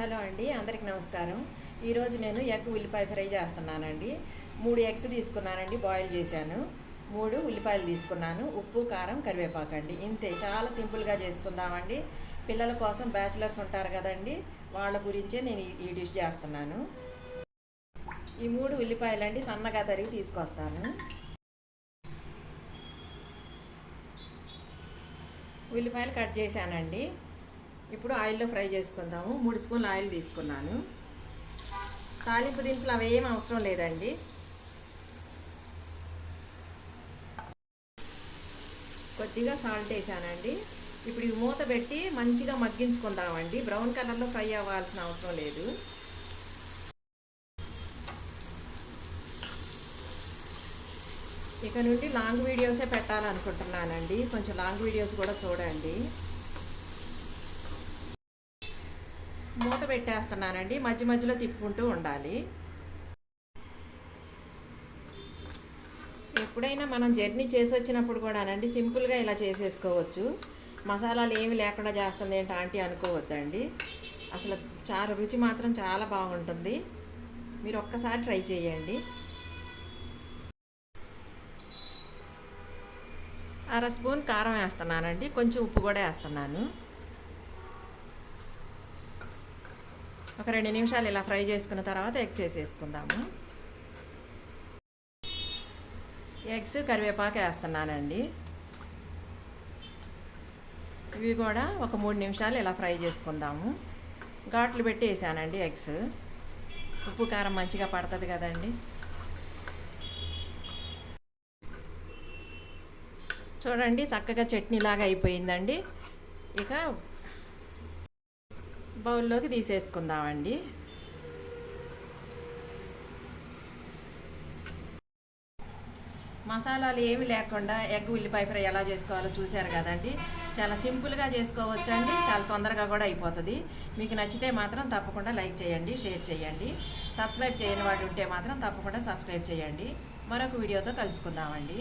Hello అండి అందరికి నమస్కారం. ఈరోజు నేను ఎగ్ ఉల్లిపాయ ఫ్రై చేస్తున్నానండి. మూడు ఎగ్స్ తీసుకున్నానండి బాయిల్ చేశాను. మూడు ఉల్లిపాయలు తీసుకున్నాను ఉప్పు కారం కరివేపాకు అండి. ఇంతే చాలా సింపుల్గా చేసుకుందామండి. పిల్లల కోసం బ్యాచిలర్స్ ఉంటారు కదండి వాళ్ళ గురించే నేను ఈ- ఈ డిష్ చేస్తున్నాను. ఈ మూడు ఉల్లిపాయలు అండి సన్నగా తరిగి తీసుకొస్తాను. ఉల్లిపాయలు కట్ చేశానండి. ఇప్పుడు ఆయిల్లో ఫ్రై చేసుకుందాము. మూడు స్పూన్లు ఆయిల్ తీసుకున్నాను. తాలింపు దినుసులు అవి ఏం అవసరం లేదండి. కొద్దిగా సాల్ట్ వేసానండి. ఇప్పుడు ఇవి మూత పెట్టి మంచిగా మగ్గించుకుందామండి. బ్రౌన్ కలర్లో ఫ్రై అవ్వాల్సిన అవసరం లేదు. ఇక నుండి లాంగ్ వీడియోసే పెట్టాలనుకుంటున్నానండి. కొంచెం లాంగ్ వీడియోస్ కూడా చూడండి. మూత పెట్టేస్తున్నానండి. మధ్య మధ్యలో తిప్పుకుంటూ ఉండాలి. ఎప్పుడైనా మనం జర్నీ చేసి వచ్చినప్పుడు కూడానండి సింపుల్గా ఇలా చేసేసుకోవచ్చు. మసాలాలు ఏమి లేకుండా చేస్తుంది ఏంటి ఆంటీ అనుకోవద్దండి. అసలు చాలా రుచి మాత్రం చాలా బాగుంటుంది. మీరు ఒక్కసారి ట్రై చేయండి. అర స్పూన్ కారం వేస్తున్నానండి. కొంచెం ఉప్పు కూడా వేస్తున్నాను. ఒక రెండు నిమిషాలు ఇలా ఫ్రై చేసుకున్న తర్వాత ఎగ్స్ వేసేసుకుందాము. ఎగ్స్ కరివేపాకు వేస్తున్నానండి. ఇవి కూడా ఒక మూడు నిమిషాలు ఇలా ఫ్రై చేసుకుందాము. ఘాట్లు పెట్టి వేసానండి ఎగ్స్. ఉప్పు కారం మంచిగా పడుతుంది కదండి. చూడండి చక్కగా చట్నీలాగా అయిపోయిందండి. ఇక బౌల్లోకి తీసేసుకుందామండి. మసాలాలు ఏమి లేకుండా ఎగ్ ఉల్లిపాయ ఫ్రై ఎలా చేసుకోవాలో చూశారు కదండి. చాలా సింపుల్గా చేసుకోవచ్చు అండి చాలా తొందరగా కూడా అయిపోతుంది. మీకు నచ్చితే మాత్రం తప్పకుండా లైక్ చేయండి షేర్ చేయండి. సబ్స్క్రైబ్ చేయని వాడు ఉంటే మాత్రం తప్పకుండా సబ్స్క్రైబ్ చేయండి. మరొక వీడియోతో కలుసుకుందామండి.